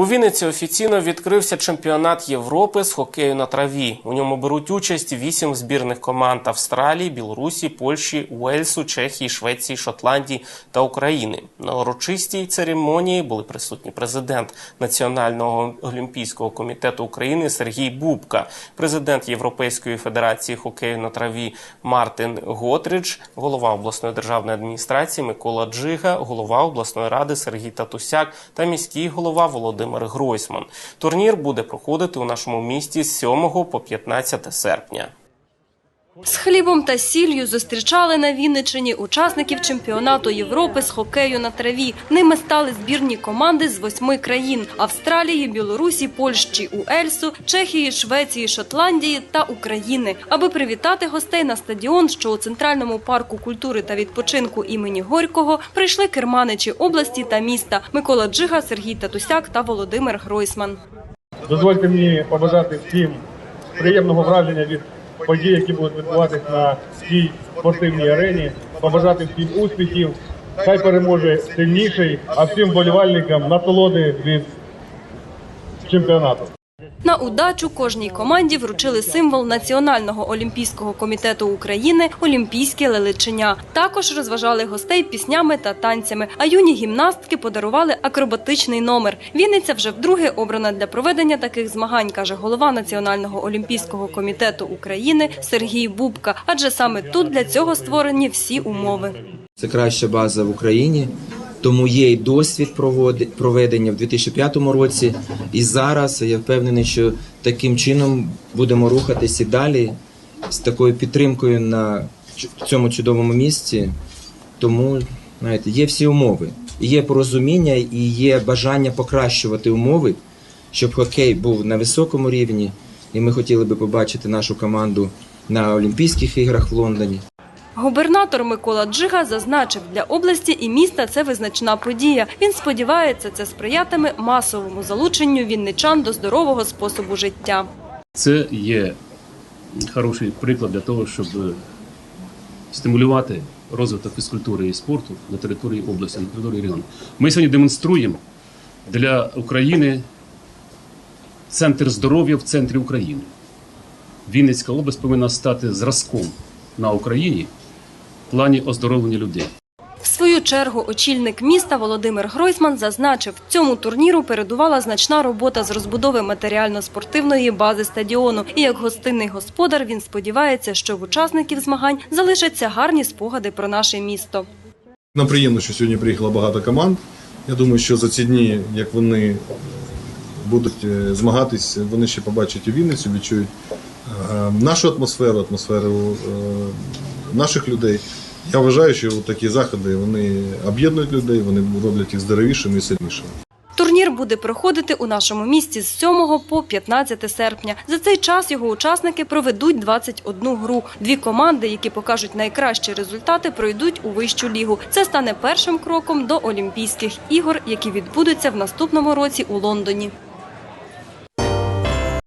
У Вінниці офіційно відкрився чемпіонат Європи з хокею на траві. У ньому беруть участь вісім збірних команд Австралії, Білорусі, Польщі, Уельсу, Чехії, Швеції, Шотландії та України. На урочистій церемонії були присутні президент Національного олімпійського комітету України Сергій Бубка, президент Європейської федерації хокею на траві Мартин Готридж, голова обласної державної адміністрації Микола Джига, голова обласної ради Сергій Татусяк та міський голова Володимир Гройсман. Турнір буде проходити у нашому місті з 7 по 15 серпня. З хлібом та сіллю зустрічали на Вінниччині учасників чемпіонату Європи з хокею на траві. Ними стали збірні команди з восьми країн: Австралії, Білорусі, Польщі, Уельсу, Чехії, Швеції, Шотландії та України. Аби привітати гостей на стадіон, що у центральному парку культури та відпочинку імені Горького прийшли керманичі області та міста Микола Джига, Сергій Татусяк та Володимир Гройсман. Дозвольте мені побажати всім приємного враження від подій, які будуть відбуватися на цій спортивній арені. Побажати всім успіхів. Хай переможе сильніший, а всім болівальникам насолоди від чемпіонату. На удачу кожній команді вручили символ Національного олімпійського комітету України Олімпійське лелеченя. Також розважали гостей піснями та танцями. А юні гімнастки подарували акробатичний номер. Вінниця вже вдруге обрана для проведення таких змагань, каже голова Національного олімпійського комітету України Сергій Бубка. Адже саме тут для цього створені всі умови. Це краща база в Україні, тому є і досвід проведення в 2005 році. І зараз я впевнений, що таким чином будемо рухатись і далі з такою підтримкою на цьому чудовому місці. Тому знаєте, є всі умови. Є порозуміння і є бажання покращувати умови, щоб хокей був на високому рівні. І ми хотіли би побачити нашу команду на Олімпійських іграх в Лондоні. Губернатор Микола Джига зазначив, для області і міста це визначна подія. Він сподівається, це сприятиме масовому залученню вінничан до здорового способу життя. Це є хороший приклад для того, щоб стимулювати розвиток фізкультури і спорту на території області, на території регіону. Ми сьогодні демонструємо для України центр здоров'я в центрі України. Вінницька область повинна стати зразком на Україні плані оздоровлення людей. В свою чергу очільник міста Володимир Гройсман зазначив, цьому турніру передувала значна робота з розбудови матеріально-спортивної бази стадіону. І як гостинний господар він сподівається, що в учасників змагань залишаться гарні спогади про наше місто. Нам приємно, що сьогодні приїхало багато команд. Я думаю, що за ці дні, як вони будуть е, змагатись, вони ще побачать у Вінницю, відчують е, нашу атмосферу, атмосферу е, наших людей. Я вважаю, що такі заходи вони об'єднують людей, вони роблять їх здоровішими і сильнішими. Турнір буде проходити у нашому місті з 7 по 15 серпня. За цей час його учасники проведуть 21 гру. Дві команди, які покажуть найкращі результати, пройдуть у вищу лігу. Це стане першим кроком до Олімпійських ігор, які відбудуться в наступному році у Лондоні.